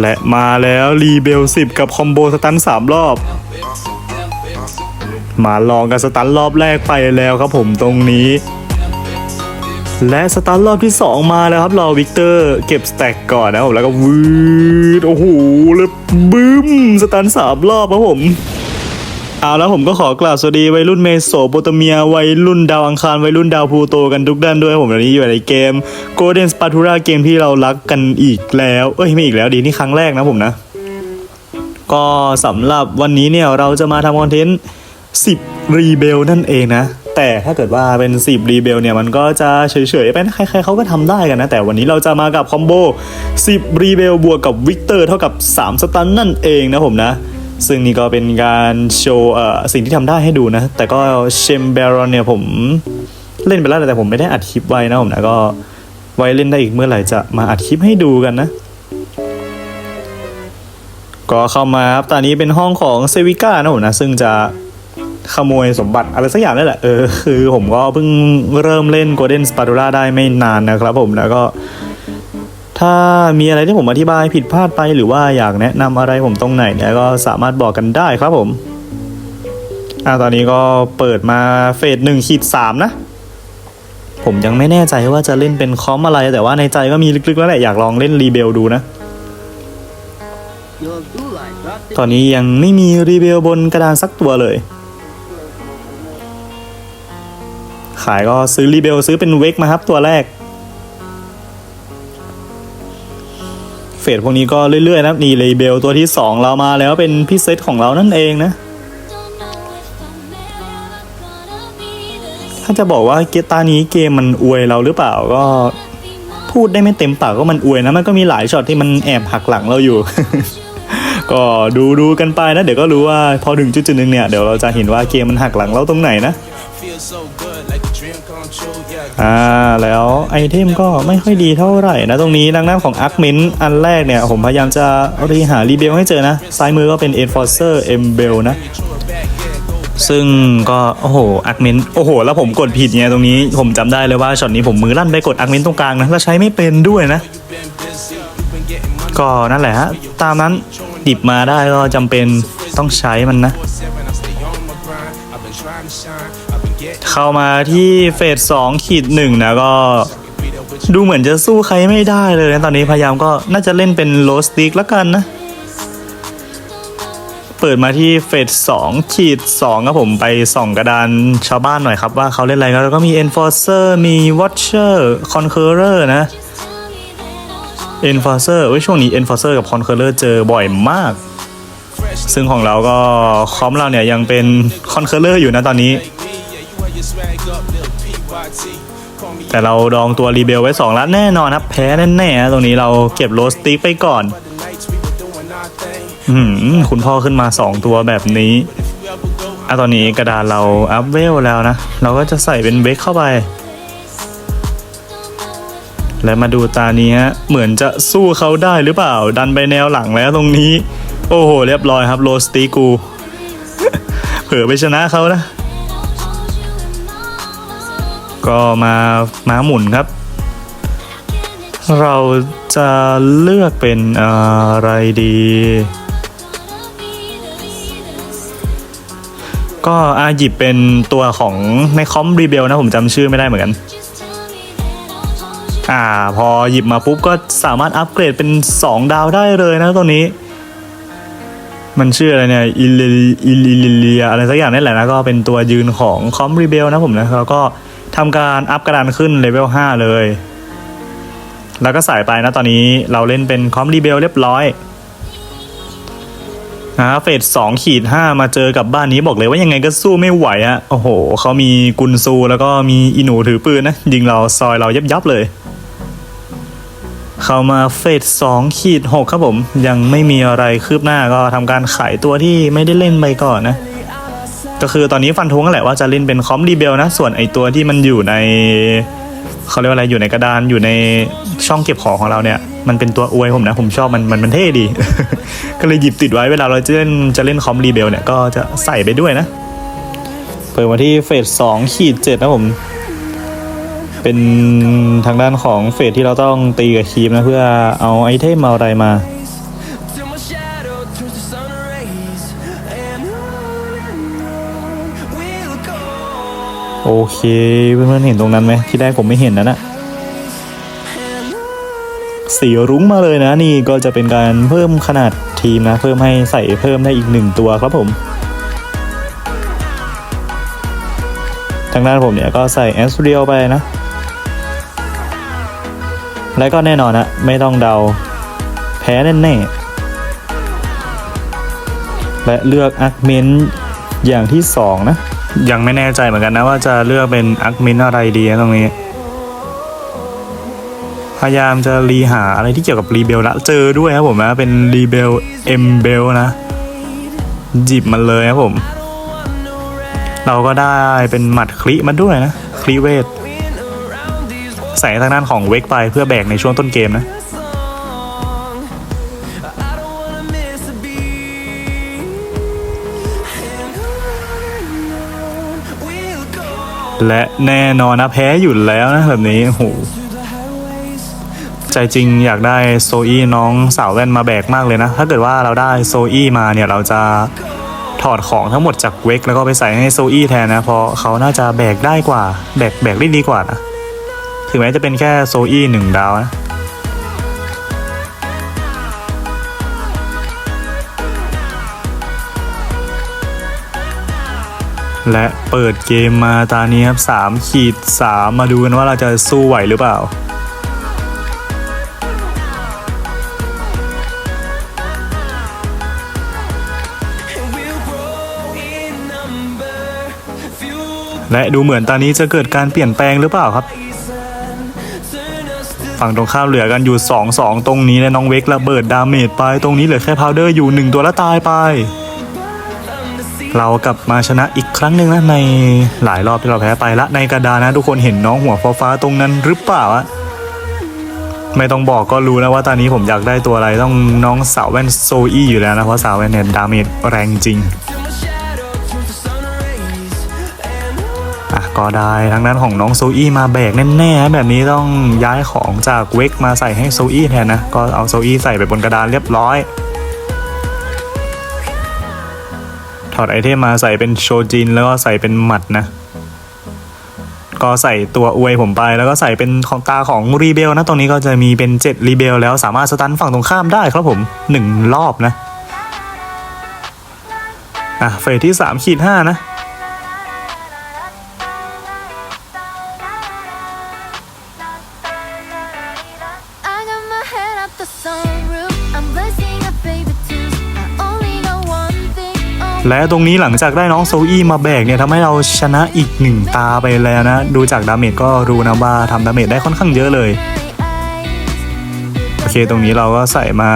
และมาแล้วรีเบล 10 กับคอมโบสตัน3 รอบ มาลองกันสตันรอบแรกไปแล้วครับผมตรงนี้ และสตันรอบที่ 2 มาแล้วครับรอวิกเตอร์เก็บสแต็กก่อนนะผมแล้วก็วืดโอ้โหแล้วบึ้มสตันสามรอบครับผม เอาแล้วผมก็ขอกล่าวสวัสดีวัยรุ่นเมโสโปเตเมียวัยรุ่นดาวอังคารวัยรุ่นดาวพลูโตกันทุกด้านด้วยผมวันนี้อยู่ในเกม Golden Spatula เกมที่เรารักกันอีกแล้ว เอ้ยไม่อีกแล้วดีนี่ครั้งแรกนะผมนะ ก็สำหรับวันนี้เนี่ยเราจะมาทำคอนเทนต์ 10 รีเบลนั่นเองนะ แต่ถ้าเกิดว่าเป็น 10 รีเบลเนี่ยมันก็จะเฉยๆไปนะใครๆเขาก็ทำได้กันนะ แต่วันนี้เราจะมากับคอมโบ 10 รีเบลบวกกับวิกเตอร์เท่ากับ 3 สตันนั่นเองนะผมนะ ซึ่งนี่ก็เป็นการโชว์สิ่งที่ทำได้ให้ดูนะ แต่ก็เชมเบรอนเนี่ยผมเล่นไปแล้วแต่ผมไม่ได้อัดคลิปไว้นะผมนะก็ไว้เล่นได้อีกเมื่อไหร่จะมาอัดคลิปให้ดูกันนะ ก็เข้ามาครับตอนนี้เป็นห้องของเซวิก้านะผมนะ ซึ่งจะขโมยสมบัติอะไรสักอย่างนี่แหละเออคือผมก็เพิ่งเริ่มเล่น Golden Spatula ได้ไม่นานนะครับผมแล้วก็ ถ้ามีอะไรที่ผมอธิบายผิดพลาดไปหรือว่าอยากแนะนำอะไรผมตรงไหนเนี่ยก็สามารถบอกกันได้ครับผมอ่าตอนนี้ก็เปิดมาเฟสหนึ่งขีดสามนะ ผมยังไม่แน่ใจว่าจะเล่นเป็นคอมอะไร แต่ว่าในใจก็มีลึกๆแล้วแหละอยากลองเล่นรีเบลดูนะ ตอนนี้ยังไม่มีรีเบลบนกระดานสักตัวเลย ขายก็ซื้อรีเบลซื้อเป็นเวกมาครับตัวแรก เฟสพวกนี้ก็เรื่อยๆนะนี่รีเบลตัวที่ 2 เรามาแล้วเป็นพิเศษของเรานั่นเองนะ ถ้าจะบอกว่าเกมตานี้เกมมันอวยเราหรือเปล่าก็พูดได้ไม่เต็มปากก็มันอวยนะมันก็มีหลายช็อตที่มันแอบหักหลังเราอยู่ ก็ดูดูกันไปนะ เดี๋ยวก็รู้ว่าพอถึงจุดจุดหนึงเนี่ยเดี๋ยวเราจะเห็นว่าเกมมันหักหลังเราตรงไหนนะ อ่าแล้วไอเทมก็ไม่ค่อยดีเท่าไหร่นะตรงนี้ดังนั้นของอาร์คเมนอันแรกเนี่ยผมพยายามจะรีหารีเบลให้เจอนะ ซ้ายมือก็เป็น Enforcer e m b e l นะ ซึ่งก็โอ้โหอาร์คเมนโอ้โห แล้วผมกดผิดไงตรงนี้ผมจำได้เลยว่าช็อตนี้ผมมือลั่นไปกดอาร์คเมนตรงกลางนะแล้วใช้ไม่เป็นด้วยนะ ก็นั่นแหละฮะตามนั้นดิบมาได้ก็จำเป็นต้องใช้มันนะ เข้ามาที่เฟสสองขีดหนึ่งนะก็ดูเหมือนจะสู้ใครไม่ได้เลยนะตอนนี้พยายามก็น่าจะเล่นเป็นโลสติกแล้วกันนะ เปิดมาที่เฟสสองขีดสองครับผมไปส่องกระดานชาวบ้านหน่อยครับว่าเขาเล่นอะไรกันแล้วก็มี Enforcer มี Watcher Conqueror นะ Enforcer เว้ยช่วงนี้ Enforcer กับ Conqueror เจอบ่อยมาก ซึ่งของเราก็คอมเราเนี่ยยังเป็น Conqueror อยู่นะตอนนี้ แต่เราดองตัวรีเบลไว้2ล้านแน่นอนครับ แพ้แน่ๆนะตรงนี้เราเก็บโรสติกไปก่อนอืมคุณพ่อขึ้นมา 2 ตัวแบบนี้อะตอนนี้กระดานเราอัพเวลแล้วนะ เราก็จะใส่เป็นเบคเข้าไป และมาดูตานี้ฮะ เหมือนจะสู้เขาได้หรือเปล่า ดันไปแนวหลังแล้วตรงนี้ โอ้โห เรียบร้อยครับ โรสติกู เผื่อไปชนะเขานะ ก็มาม้าหมุนครับ เราจะเลือกเป็นอะไรดี ก็อาหยิบเป็นตัวของในคอมรีเบลนะผมจำชื่อไม่ได้เหมือนกันอ่าพอหยิบมาปุ๊บก็สามารถอัปเกรดเป็น 2 ดาวได้เลยนะตัวนี้ มันชื่ออะไรเนี่ยอิลิอิลิลิเลียอะไรสักอย่างนี่แหละนะก็เป็นตัวยืนของคอมรีเบลนะผมนะแล้วก็ ทำการอัพกระดานขึ้นเลเวล5เลย แล้วก็ใส่ไปนะตอนนี้เราเล่นเป็นคอมรีเบลเรียบร้อยนะเฟสสองขีดห้ามาเจอกับบ้านนี้บอกเลยว่ายังไงก็สู้ไม่ไหวอะโอ้โหเขามีกุนซูแล้วก็มีอีหนูถือปืนนะ ยิงเราซอยเรายับยับๆเลย เข้ามาเฟสสองขีดหกครับผม ยังไม่มีอะไรคืบหน้าก็ทำการขายตัวที่ไม่ได้เล่นไปก่อนนะ ก็คือตอนนี้ฟันธงกันแหละว่าจะเล่นเป็นคอมรีเบลนะ ส่วนไอตัวที่มันอยู่ในเขาเรียกว่าอะไรอยู่ในกระดานอยู่ในช่องเก็บของของเราเนี่ย มันเป็นตัวอวยผมนะ ผมชอบมันมันมันเท่ดี ก็เลยหยิบติดไว้เวลาเราจะเล่นจะเล่นคอมรีเบลเนี่ยก็จะใส่ไปด้วยนะ เปิดมาที่เฟสสองขีดเจ็ดนะผม เป็นทางด้านของเฟสที่เราต้องตีกับคีมนะเพื่อเอาไอเทมอาอะไรมา โอเคเพื่อนๆเห็นตรงนั้นไหมที่แรกผมไม่เห็นนะน่ะสีรุ้งมาเลยนะนี่ก็จะเป็นการเพิ่มขนาดทีมนะ เพิ่มให้ใส่เพิ่มได้อีกหนึ่งตัวครับผม ทางด้านผมเนี่ยก็ใส่แอสเรียลไปนะ และก็แน่นอนนะไม่ต้องเดา แพ้แน่ๆและเลือกอาร์คเมนอย่างที่สองนะ ยังไม่แน่ใจเหมือนกันนะว่าจะเลือกเป็นอาร์คเมนอะไรดีตรงนี้ พยายามจะรีหาอะไรที่เกี่ยวกับรีเบลละเจอด้วยครับผมนะเป็นรีเบลเอ็มเบลนะหยิบมันเลยครับผม เราก็ได้เป็นหมัดคลิมาด้วยนะ คลิเวทใส่ทางด้านของเวกไปเพื่อแบกในช่วงต้นเกมนะ และแน่นอนนะแพ้อยู่แล้วนะแบบนี้โอ้โหใจจริงอยากได้โซอี้น้องสาวแว่นมาแบกมากเลยนะ ถ้าเกิดว่าเราได้โซอี้มาเนี่ยเราจะถอดของทั้งหมดจากเวกแล้วก็ไปใส่ให้โซอี้แทนนะ เพราะเขาน่าจะแบกได้กว่า แบกแบกได้ดีกว่านะ ถึงแม้จะเป็นแค่โซอี้หนึ่งดาวนะ และเปิดเกมมาตานี้ครับสามขีดสามมาดูกันว่าเราจะสู้ไหวหรือเปล่าและดูเหมือนตอนนี้จะเกิดการเปลี่ยนแปลงหรือเปล่าครับ ฝั่งตรงข้ามเหลือกันอยู่ 2 2 ตรงนี้และน้องเวกระเบิดดาเมจไป ตรงนี้เหลือแค่พาวเดอร์อยู่ 1 ตัวแล้วตายไป เรากลับมาชนะอีกครั้งหนึ่งนะในหลายรอบที่เราแพ้ไปละในกระดานนะ ทุกคนเห็นน้องหัวฟ้าฟ้าตรงนั้นหรือเปล่าอะไม่ต้องบอกก็รู้นะว่าตอนนี้ผมอยากได้ตัวอะไรต้องน้องสาวแว่นโซอี้อยู่แล้วนะเพราะสาวแว่นเนี่ยดาเมจแรงจริงอะก็ได้ทางด้านของน้องโซอี้มาแบกแน่ๆแบบนี้ต้องย้ายของจากเวกมาใส่ให้โซอี้แทนนะก็เอาโซอี้ใส่ไปบนกระดานเรียบร้อย อดไอเทมมาใส่เป็นโชจินแล้วก็ใส่เป็นหมัดนะ ก็ใส่ตัวอวยผมไปแล้วก็ใส่เป็นของตาของรีเบลนะตรงนี้ก็จะมีเป็น7รีเบลแล้วสามารถสตันฝั่งตรงข้ามได้ครับผม 1 รอบนะ อะเฟสที่3ขีด5นะ และตรงนี้หลังจากได้น้องโซอี้มาแบกเนี่ยทำให้เราชนะอีกหนึ่งตาไปแล้วนะ ดูจากดาเมจก็รู้นะว่าทำดาเมจได้ค่อนข้างเยอะเลย โอเคตรงนี้เราก็ใส่มา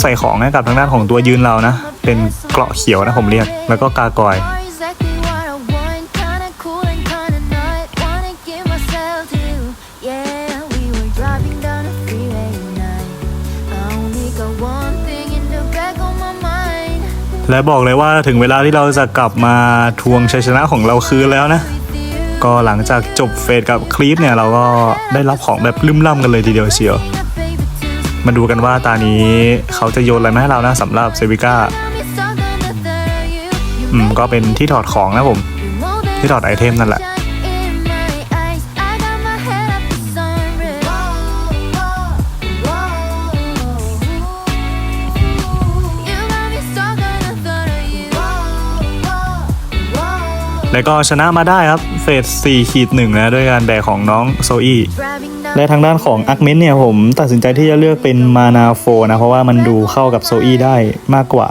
ใส่ของให้กับทางด้านของตัวยืนเรานะ เป็นเกราะเขียวนะผมเรียก แล้วก็กากอย และบอกเลยว่าถึงเวลาที่เราจะกลับมาทวงชัยชนะของเราคืนแล้วนะ ก็หลังจากจบเฟสกับคลีปเนี่ยเราก็ได้รับของแบบลืมล่ำกันเลยทีเดียวเชียว มาดูกันว่าตานี้เขาจะโยนอะไรมาให้เรานะสำหรับเซวิก้าอืมก็เป็นที่ถอดของนะผม ที่ถอดไอเทมนั่นแหละ และก็ชนะมาได้ครับเฟส4ขีดหนึ่งนะด้วยการแบกของน้องโซอี้และทางด้านของอักเมนเนี่ยผมตัดสินใจที่จะเลือกเป็นมานาโฟนะเพราะว่ามันดูเข้ากับโซอี้ได้มากกว่า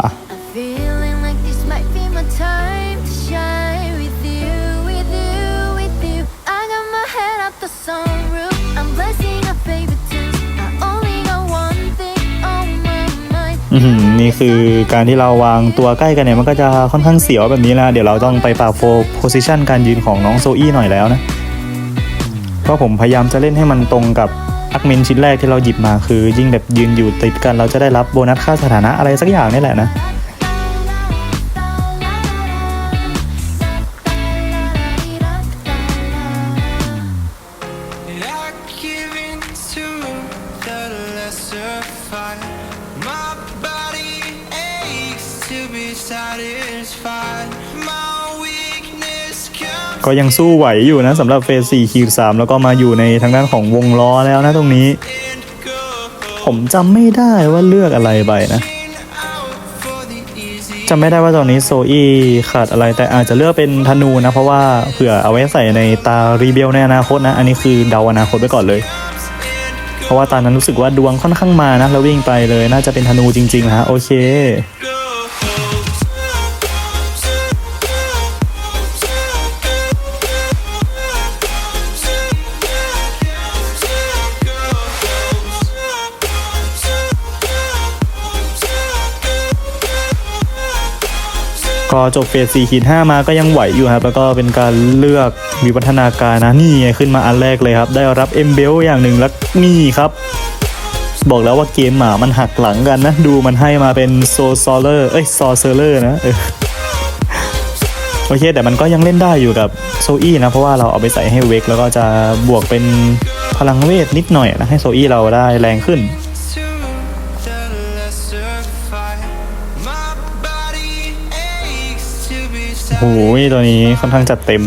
นี่คือการที่เราวางตัวใกล้กันเนี่ยมันก็จะค่อนข้างเสียวแบบนี้นะ เดี๋ยวเราต้องไปปรับโฟโพซิชันการยืนของน้องโซอี้หน่อยแล้วนะเพราะผมพยายามจะเล่นให้มันตรงกับอักเมนชิ้นแรกที่เราหยิบมาคือ ยิ่งแบบยืนอยู่ติดกันเราจะได้รับโบนัสค่าสถานะอะไรสักอย่างนี่แหละนะ ก็ยังสู้ไหวอยู่นะสำหรับเฟส4คีสามแล้วก็มาอยู่ในทางด้านของวงล้อแล้วนะตรงนี้ ผมจำไม่ได้ว่าเลือกอะไรไปนะจำไม่ได้ว่าตอนนี้โซอี้ขาดอะไรแต่อาจจะเลือกเป็นธนูนะ เพราะว่าเผื่อเอาไว้ใส่ในตารีเบลในอนาคตนะ อันนี้คือเดาอนาคตไว้ก่อนเลย เพราะว่าตอนนั้นรู้สึกว่าดวงค่อนข้างมานะ แล้ววิ่งไปเลยน่าจะเป็นธนูจริงๆนะฮะโอเค ก็จบเฟส4ขีด5มาก็ยังไหวอยู่ครับ แล้วก็เป็นการเลือกวิวัฒนาการนะนี่ไงขึ้นมาอันแรกเลยครับ ได้รับเอ็มเบลอย่างหนึ่งแล้วนี่ครับบอกแล้วว่าเกมหมามันหักหลังกันนะ ดูมันให้มาเป็นโซซอลเลอร์เอ้ยซอเซอร์เลอร์นะเออโอเค แต่มันก็ยังเล่นได้อยู่กับโซอี้นะ เพราะว่าเราเอาไปใส่ให้เวกแล้วก็จะบวกเป็นพลังเวทนิดหน่อยนะ ให้โซอี้เราได้แรงขึ้น โอ้ยตัวนี้ค่อนข้างจัดเต็ม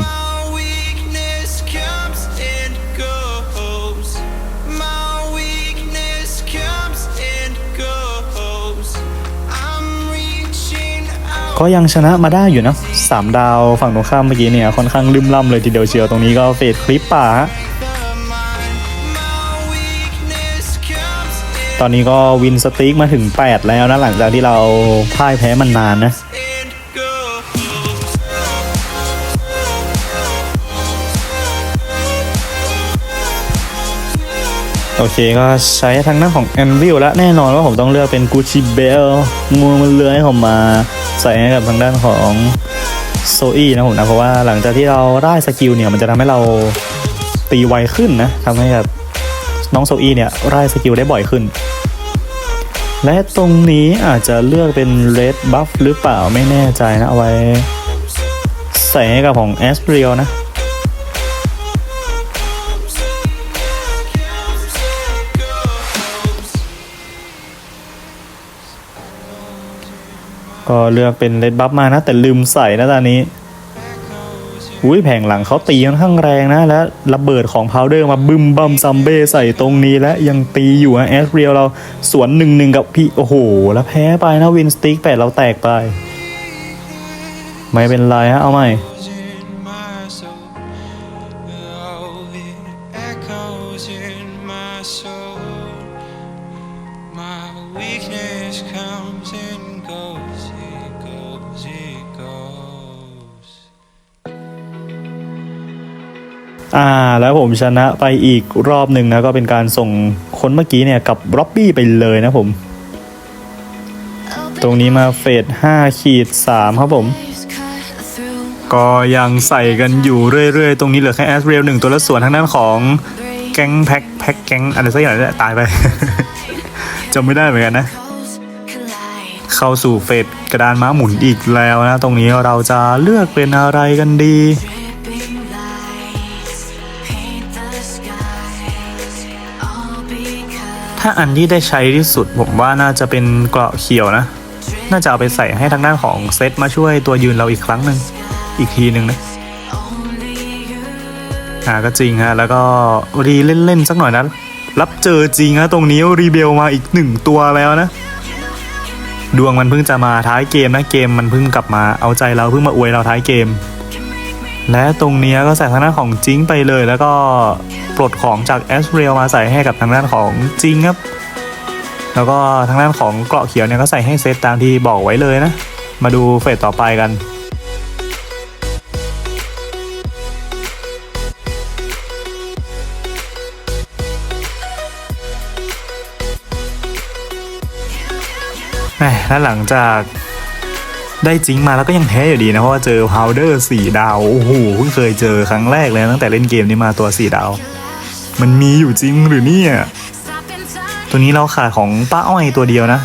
ก็ยังชนะมาได้อยู่นะสามดาวฝั่งตรงข้ามเมื่อกี้เนี่ย ค่อนข้างลืมล่ำเลยทีเดียวเชียวตรงนี้ก็เฟดคลิปป่าฮะตอนนี้ก็วินสติ๊กมาถึง 8 แล้วนะหลังจากที่เราพ่ายแพ้มันนานนะ โอเคก็ใช้ทางด้านของแอนวิลแล้วแน่นอนว่าผมต้องเลือกเป็นกูชิเบลงูมันเลื้อยผมมาใส่ให้กับทางด้านของโซอี้นะผมนะ เพราะว่าหลังจากที่เราได้สกิลเนี่ยมันจะทำให้เราตีไวขึ้นนะทำให้แบบน้องโซอี้เนี่ยได้สกิลได้บ่อยขึ้น และตรงนี้อาจจะเลือกเป็น Red Buff หรือเปล่าไม่แน่ใจนะเอาไว้ ใส่ให้กับของ a s p r i e l นะ ก็เลือกเป็นเลดบัฟมานะ แต่ลืมใส่นะตอนนี้อุ้ยแผงหลังเขาตีค่อนข้างแรงนะ และระเบิดของพาวเดอร์มาบึมบัมซัมเบ้ใส่ตรงนี้และยังตีอยู่นะแอสเรียลเราสวนหนึ่งหนึ่งกับพี่ โอ้โห แล้วแพ้ไปนะวินสติ๊กแปดเราแตกไป ไม่เป็นไรฮะเอาใหม่ อ่าแล้วผมชนะไปอีกรอบหนึ่งนะก็เป็นการส่งคนเมื่อกี้เนี่ยกับร็อบบี้ไปเลยนะผม ตรงนี้มาเฟส5ขีด3ครับผม Waves cut through ก็ยังใส่กันอยู่เรื่อยๆ ตรงนี้เหลือแค่แอสเรียลหนึ่งตัวละส่วนทางด้านของ break แก๊งแพ็คแพ็คแก๊งอะไรสักอย่างนี่แหละตายไป จำไม่ได้เหมือนกันนะ Coals collide เข้าสู่เฟสกระดานม้าหมุนอีกแล้วนะ ตรงนี้เราจะเลือกเป็นอะไรกันดี ถ้าอันที่ได้ใช้ที่สุดผมว่าน่าจะเป็นเกราะเขียวนะ น่าจะเอาไปใส่ให้ทางด้านของเซตมาช่วยตัวยืนเราอีกครั้งหนึ่งอีกทีหนึ่งนะอ่าก็จริงฮะ แล้วก็รีเล่นๆสักหน่อยนะรับเจอจริงฮะตรงนี้รีเบลมาอีกหนึ่งตัวแล้วนะ ดวงมันเพิ่งจะมาท้ายเกมนะเกมมันเพิ่งกลับมาเอาใจเราเพิ่งมาอวยเราท้ายเกม และตรงนี้ก็ใส่ทางด้านของจิงไปเลย แล้วก็ปลดของจากแอสเรียลมาใส่ให้กับทางด้านของจิงครับ แล้วก็ทางด้านของเกราะเขียวเนี่ยก็ใส่ให้เซตตามที่บอกไว้เลยนะ มาดูเฟสต่อไปกันและหลังจาก ได้จริงมาแล้วก็ยังแพ้อยู่ดีนะ เพราะว่าเจอพาวเดอร์สี่ดาว โอ้โหเพิ่งเคยเจอครั้งแรกเลยตั้งแต่เล่นเกมนี้มาตัวสี่ดาว มันมีอยู่จริงหรือเนี่ย ตัวนี้เราขาดของป้าอ้อยตัวเดียวนะ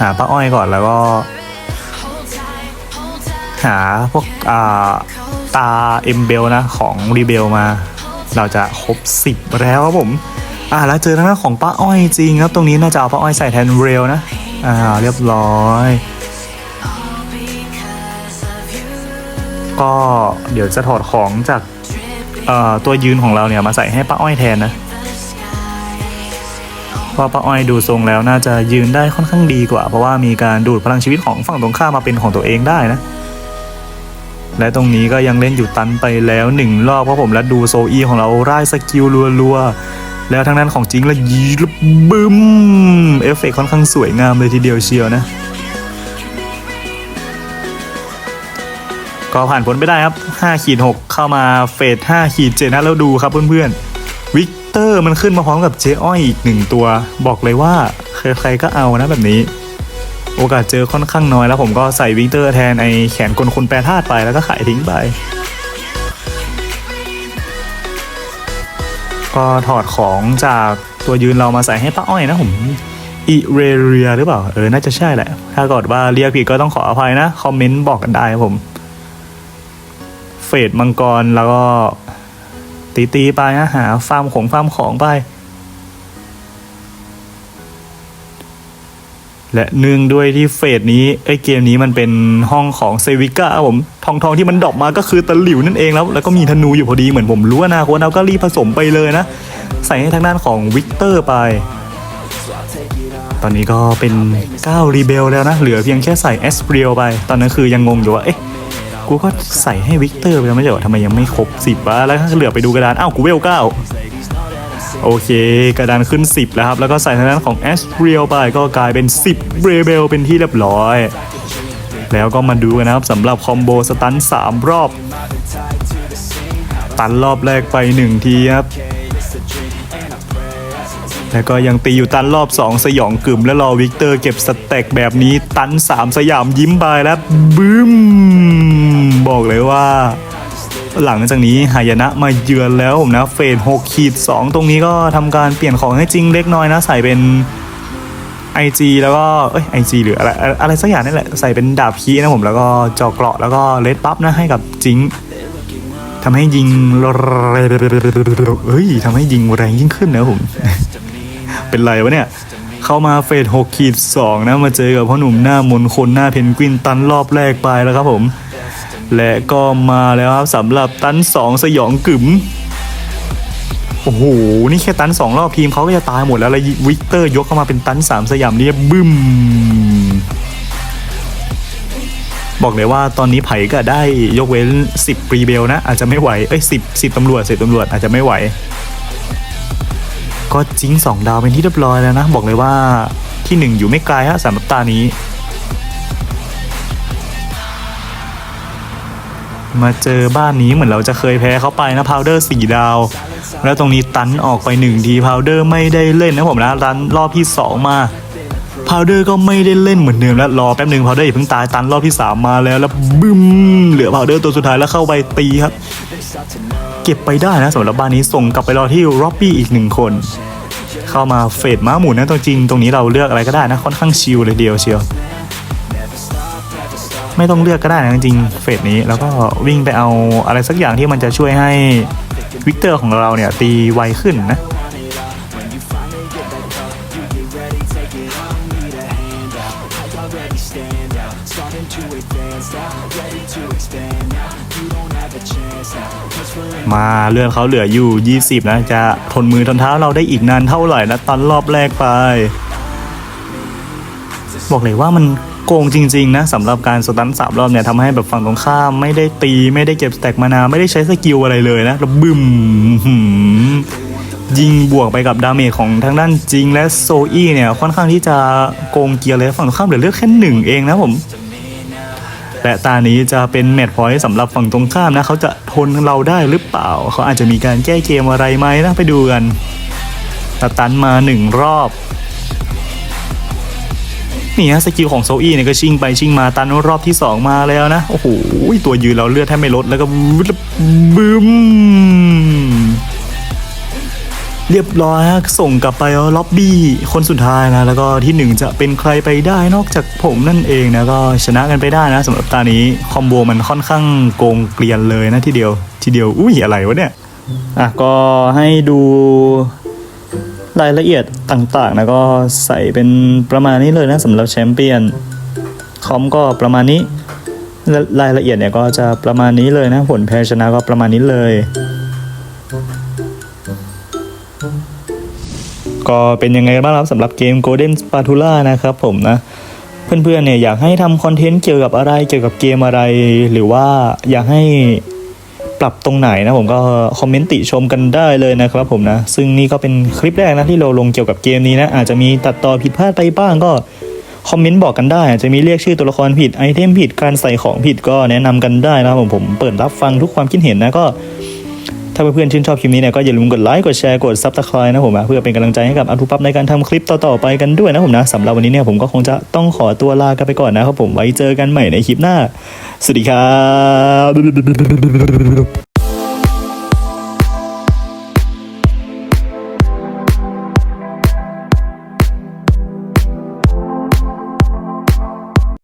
หาป้าอ้อยก่อนแล้วก็ หาพวกอ่าตาเอ็มเบลนะของรีเบลมา เราจะครบสิบแล้วครับผมอ่าแล้วเจอทางด้านของป้าอ้อยจริงครับตรงนี้น่าจะเอาป้าอ้อยใส่แทนเรลนะอ่าเรียบร้อย ก็เดี๋ยวจะถอดของจากตัวยืนของเราเนี่ยมาใส่ให้ป้าอ้อยแทนนะเพราะป้าอ้อยดูทรงแล้วน่าจะยืนได้ค่อนข้างดีกว่า เพราะว่ามีการดูดพลังชีวิตของฝั่งตรงข้ามมาเป็นของตัวเองได้นะ และตรงนี้ก็ยังเล่นอยู่ตันไปแล้วหนึ่งรอบเพราะผมและดูโซอีของเราร่ายสกิลรัวๆแล้วทางนั้นของจริงละยีแล้วบึ้มเอฟเฟกต์ค่อนข้างสวยงามเลยทีเดียวเชียวนะ ก็ผ่านพ้นไปได้ครับ5ขีด6เข้ามาเฟส5ขีด7นะแล้วดูครับเพื่อนๆวิกเตอร์มันขึ้นมาพร้อมกับเจอ้อยอีกหนึ่งตัว บอกเลยว่าใครๆก็เอานะแบบนี้ โอกาสเจอค่อนข้างน้อยแล้วผมก็ใส่วิกเตอร์แทนไอแขนกลคนแปรธาตุไปแล้วก็ขายทิ้งไป ก็ถอดของจากตัวยืนเรามาใส่ให้ป้าอ้อยนะผมอิเรเรียหรือเปล่า เออ น่าจะใช่แหละ ถ้าเกิดว่าเรียกผิดก็ต้องขออภัยนะ คอมเมนต์บอกกันได้ครับผม เฟดมังกรแล้วก็ตีตีๆไปนะหาฟาร์มของฟาร์มของไป และเนื่องด้วยที่เฟสนี้ไอ้เกมนี้มันเป็นห้องของเซวิก้าผมทองทองที่มันดรอปมาก็คือตะหลิวนั่นเองแล้ว แล้วก็มีธนูอยู่พอดีเหมือนผมรู้อนาคตเราก็รีผสมไปเลยนะ ใส่ให้ทางด้านของวิกเตอร์ไป ตอนนี้ก็เป็น9รีเบลแล้วนะ เหลือเพียงแค่ใส่แอสเปรียลไป ตอนนั้นคือยังงงอยู่ว่าเอ๊ะ กูก็ใส่ให้วิกเตอร์ไปแล้วไม่ใช่เหรอทำไมยังไม่ครบสิบวะแล้วก็เหลือไปดูกระดานอ้าวกูเวลเก้าโอเค กระดานขึ้น 10 แล้วครับ แล้วก็ใส่ทางด้านของ a s r i e l ไปก็กลายเป็น 10เรเบลเป็นที่เรียบร้อย แล้วก็มาดูกันนะครับสำหรับคอมโบสตัน 3 รอบ ตันรอบแรกไป 1 ทีครับ แล้วก็ยังตีอยู่ตันรอบ 2 สยองกึ่มแล้วรอวิกเตอร์เก็บสเต็กแบบนี้ตัน 3 สยามยิ้มไปแล้วบึ้ม บอกเลยว่า หลังจากนี้หายนะมาเยือนแล้วผมนะเฟส6ขีด2ตรงนี้ก็ทำการเปลี่ยนของให้จริงเล็กน้อยนะ ใส่เป็น IG แล้วก็เอ้ย IG หรืออะไรอะไรสักอย่างนี่แหละใส่เป็นดาบคีนะผมแล้วก็จอกเกราะแล้วก็เลดปั๊บนะให้กับจิงทำให้ยิงเฮ้ยทำให้ยิงแรงยิ่งขึ้นนะผม เป็นไรวะเนี่ย เข้ามาเฟส6ขีด2นะ มาเจอกับพ่อหนุ่มหน้ามนคนหน้าเพนกวินตันรอบแรกไปแล้วครับผม และก็มาแล้วครับสำหรับตัน2สยองกึ๋มโอ้โห นี่แค่ตัน2รอบทีมเขาก็จะตายหมดแล้วแล้ววิกเตอร์ยกเข้ามาเป็นตัน3สยามนี่บึ้ม บอกเลยว่าตอนนี้ไผ่ก็ได้ยกเว้น 10รีเบลนะ อาจจะไม่ไหว เอ้ย10 10ตำรวจ10ตำรวจอาจจะไม่ไหว ก็จิงสองดาวเป็นที่เรียบร้อยแล้วนะ บอกเลยว่าที่หนึ่งอยู่ไม่ไกลฮะสำหรับตานี้ มาเจอบ้านนี้เหมือนเราจะเคยแพ้เขาไปนะพาวเดอร์สี่ดาว แล้วตรงนี้ตันออกไปหนึ่งทีพาวเดอร์ไม่ได้เล่นนะผมนะตันรอบที่สองมาพาวเดอร์ก็ไม่ได้เล่นเหมือนเดิมแล้วรอแป๊บหนึ่งพาวเดอร์อย่าเพิ่งตายตันรอบที่สามมาแล้วแล้วบึ้มเหลือพาวเดอร์ตัวสุดท้ายแล้วเข้าไปตีครับ เก็บไปได้นะสำหรับบ้านนี้ส่งกลับไปรอที่ร็อบบี้อีกหนึ่งคน เข้ามาเฟดม้าหมุนนะตรงจริง ตรงนี้เราเลือกอะไรก็ได้นะค่อนข้างชิลเลยเดียวเชียว ไม่ต้องเลือกก็ได้นะจริงๆเฟสนี้แล้วก็วิ่งไปเอาอะไรสักอย่างที่มันจะช่วยให้วิกเตอร์ของเราเนี่ยตีไวขึ้นนะมาเลื่อนเขาเหลืออยู่ 20 นะ จะทนมือทนเท้าเราได้อีกนานเท่าไหร่นะตอนรอบแรกไป บอกเลยว่ามัน โกงจริงๆนะสำหรับการสตันสามรอบเนี่ยทำให้แบบฝั่งตรงข้ามไม่ได้ตีไม่ได้เก็บสแต็กมานาไม่ได้ใช้สกิลอะไรเลยนะแล้วบึมยิงบวกไปกับดาเมจของทางด้านจริงและโซอี้เนี่ยค่อนข้างที่จะโกงเกียร์เลยฝั่งตรงข้ามเหลือเลือกแค่หนึ่งเองนะผมและตานี้จะเป็นแมตช์พอยต์สำหรับฝั่งตรงข้ามนะเขาจะทนเราได้หรือเปล่า เขาอาจจะมีการแก้เกมอะไรไหมนะไปดูกันสตันมาหนึ่งรอบ นี่ฮะสกิลของโซอี้เนี่ยก็ชิงไปชิงมาตันรอบที่ 2 มาแล้วนะ โอ้โหตัวยืนเราเลือดแทบไม่ลดแล้วก็บึ้มเรียบร้อยฮะส่งกลับไปล็อบบี้คนสุดท้ายนะ แล้วก็ที่หนึ่งจะเป็นใครไปได้นอกจากผมนั่นเองนะก็ชนะกันไปได้นะสำหรับตานี้คอมโบมันค่อนข้างโกงเกลียนเลยนะทีเดียว ทีเดียว อุ้ยอะไรวะเนี่ยอะก็ให้ดู รายละเอียดต่างๆนะก็ใส่เป็นประมาณนี้เลยนะสำหรับแชมเปี้ยนคอมก็ประมาณนี้รายละเอียดเนี่ยก็จะประมาณนี้เลยนะผลแพ้ชนะก็ประมาณนี้เลย ก็เป็นยังไงบ้างครับสำหรับเกม Golden Spatula นะครับผมนะ เพื่อนๆเนี่ยอยากให้ทำคอนเทนต์เกี่ยวกับอะไรเกี่ยวกับเกมอะไร หรือว่าอยากให้ ปรับตรงไหนนะผมก็คอมเมนต์ติชมกันได้เลยนะครับผมนะ ซึ่งนี่ก็เป็นคลิปแรกนะที่เราลงเกี่ยวกับเกมนี้นะ อาจจะมีตัดต่อผิดพลาดไปบ้างก็คอมเมนต์บอกกันได้อาจจะมีเรียกชื่อตัวละครผิดไอเทมผิดการใส่ของผิดก็แนะนำกันได้นะครับผมผมเปิดรับฟังทุกความคิดเห็นนะก็ ถ้าเพื่อนๆชื่นชอบคลิปนี้เนี่ยก็อย่าลืมกดไลค์กดแชร์กดซับสไครต์นะผมนะเพื่อเป็นกำลังใจให้กับอัทุปับในการทำคลิปต่อๆไปกันด้วยนะผมนะสำหรับวันนี้เนี่ยผมก็คงจะต้องขอตัวลากันไปก่อนนะครับผมไว้เจอกันใหม่ในคลิปหน้า สวัสดีครับ